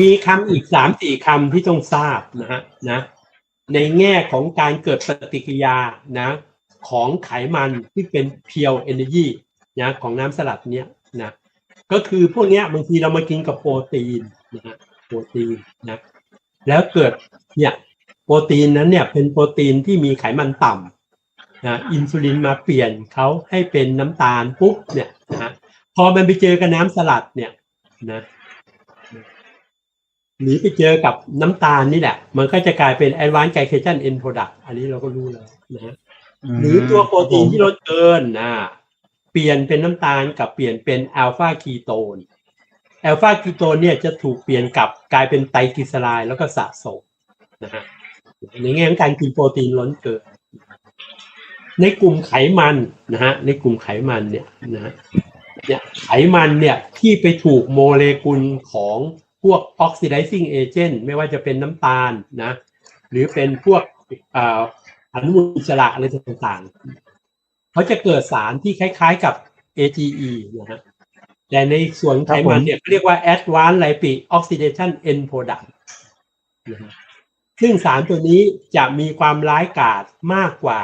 มีคำอีกสามสี่คำที่ต้องทราบนะฮะนะในแง่ของการเกิดปฏิกิริยานะของไขมันที่เป็นเพียวเอเนจีนะของน้ำสลัดเนี้ยนะก็คือพวกเนี้ยบางทีเรามากินกับโปรตีนนะฮะโปรตีนนะแล้วเกิดเนี่ยโปรตีนนั้นเนี่ยเป็นโปรตีนที่มีไขมันต่ำนะอินซูลินมาเปลี่ยนเขาให้เป็นน้ำตาลปุ๊บเนี่ยนะฮะพอมันไปเจอกับน้ำสลัดเนี่ยนะ หรือไปเจอกับน้ำตาลนี่แหละ มันก็จะกลายเป็น advanced glycation end product อันนี้เราก็รู้แล้วนะฮะหรือตัวโปรตีนที่ลดเกินนะเปลี่ยนเป็นน้ำตาลกับเปลี่ยนเป็นอัลฟาคีโตนอัลฟาคีโตนเนี่ยจะถูกเปลี่ยนกลับกลายเป็นไตรกลีเซอไรด์แล้วก็สะสมนะฮะในแง่ของการกินโปรตีนล้นเกิน ในกลุ่มไขมันนะฮะในกลุ่มไขมันเนี่ยนะเนี่ยไขมันเนี่ยที่ไปถูกโมเลกุลของ พวก oxidizing agent ไม่ว่าจะเป็นน้ำตาลนะ หรือเป็นพวกเอ่ออนุมูลอิสระอะไรต่างๆเขาจะเกิดสารที่คล้ายๆกับ AGE นะฮะแต่ในส่วนไขมันเนี่ยเขาเรียกว่า Advanced Lipid Oxidation End Product นะฮะซึ่งสารตัวนี้จะมีความร้ายกาจมากกว่า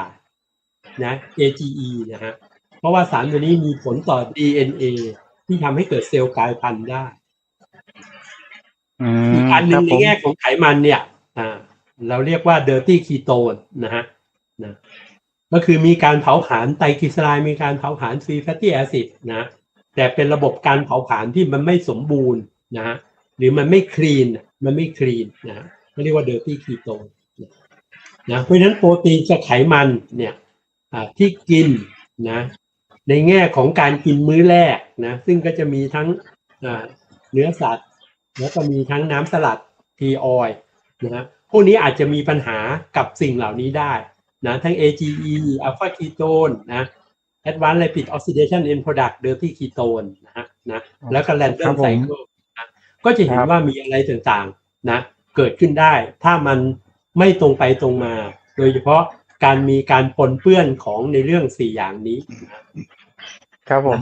นะ AGE นะฮะเพราะว่าสารตัวนี้มีผลต่อ DNA ที่ทำให้เกิดเซลล์กลายพันธุ์ได้ อืมอีกอันหนึ่งครับในผมแง่ของไขมันเนี่ยอ่าเราเรียกว่า dirty ketone นะฮะนะก็คือมีการเผาผลาญไตรกลีเซอไรด์มีการเผาผลาญฟรีแฟตตี้แอซิดนะแต่เป็นระบบการเผาผลาญที่มันไม่สมบูรณ์นะฮะหรือมันไม่คลีนมันไม่คลีนนะฮะเขาเรียกว่า dirty ketone นะนะเพราะฉะนั้นโปรตีนกับไขมันเนี่ยอ่าที่กินนะในแง่ของการกินมื้อแรกนะซึ่งก็จะมีทั้งอ่าเนื้อสัตว์ แล้วก็มีทั้งน้ำสลัดทีออยนะฮะพวกนี้อาจจะมีปัญหากับสิ่งเหล่านี้ได้นะทั้ง AGE alpha ketone นะ advanced lipid oxidation end product dirty ketone นะฮะนะแล้วก็ครั random บผม cycle นะก็จะเห็นครับว่ามีอะไรต่างๆนะเกิดขึ้นได้ ถ้ามันไม่ตรงไปตรงมา โดยเฉพาะการมีการปนเปื้อนของในเรื่องสี่อย่างนี้นะครับผม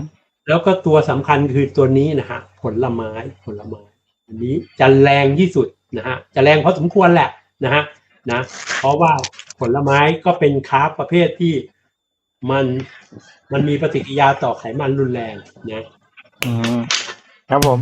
แล้วก็ตัวสำคัญคือตัวนี้นะฮะผลไม้ผลไม้ อันนี้จะแรงที่สุดนะฮะจะแรงพอสมควรแหละนะฮะนะเพราะว่าผลไม้ก็เป็นคาร์บประเภทที่มันมันมีปฏิกิริยาต่อไขมันรุนแรงนะอืมครับผม